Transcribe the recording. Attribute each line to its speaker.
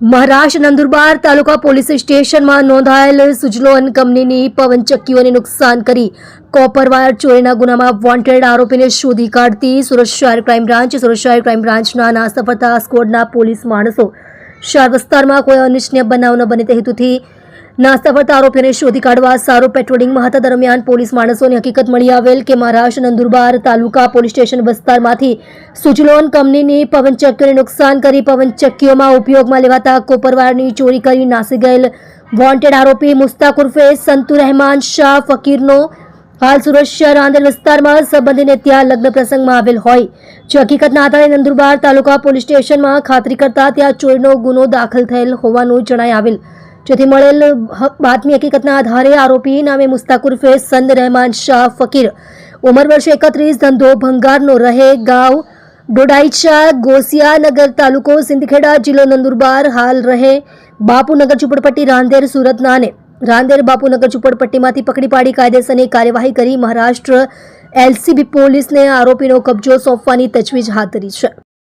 Speaker 1: Maharashtra Nandurbar taluka police સ્ટેશનમાં નોંધાયેલ સુજલોન કંપનીની પવનચક્કીઓને નુકસાન કરી કોપર વાયર ચોરીના ગુનામાં વોન્ટેડ આરોપીને શોધી કાઢતી સુરત શહેર ક્રાઇમ બ્રાન્ચ. સુરત શહેર ક્રાઇમ બ્રાન્ચના નાસ્તા સ્કોડના પોલીસ માણસો. શહેર વિસ્તારમાં કોઈ અનિચ્છનીય બનાવ ન બને તે હેતુથી નાસ્તા ફરતા આરોપીઓને શોધી કાઢવા સારું પેટ્રોલિંગમાં હતા દરમિયાન પોલીસ માણસોને હકીકત મળી આવેલ કે મહારાષ્ટ્ર નંદુરબાર તાલુકા પોલીસ સ્ટેશન વિસ્તારમાંથી સુચલોન કંપનીની પવનચક્કીઓને નુકસાન કરી પવનચક્કીઓમાં ઉપયોગમાં લેવાતા કોપરવારની ચોરી કરી નાસી ગયેલ વોન્ટેડ આરોપી મુસ્તાક ઉર્ફે સંતુ રહેમાન શાહ ફકીરનો હાલ સુરત શહેર આંદેલ વિસ્તારમાં સંબંધીને ત્યાં લગ્ન પ્રસંગમાં આવેલ હોય. જે હકીકતના આધારે નંદુરબાર તાલુકા પોલીસ સ્ટેશનમાં ખાતરી કરતા ત્યાં ચોરીનો ગુનો દાખલ થયેલ હોવાનું જણાય આવેલ. જેથી મળેલ બાતમી હકીકતના આધારે આરોપી નામે મુસ્તાક ઉર્ફે સંદ રહેમાન શાહ ફકીર. ઉંમર વર્ષ એકત્રીસ, ધંધો ભંગારનો રહે ગાંવ ડોડાઈચા, ગોસિયાનગર તાલુકો સિંદખેડા જિલ્લો નંદુરબાર હાલ રહે બાપુનગર ઝુંપડપટ્ટી, રાંદેર, સુરતના અને રાંદેર બાપુનગર ઝુંપડપટ્ટીમાંથી પકડી પાડી કાયદેસરની કાર્યવાહી કરી મહારાષ્ટ્ર એલસીબી પોલીસને આરોપીનો કબજો સોંપવાની તજવીજ હાથ ધરી છે.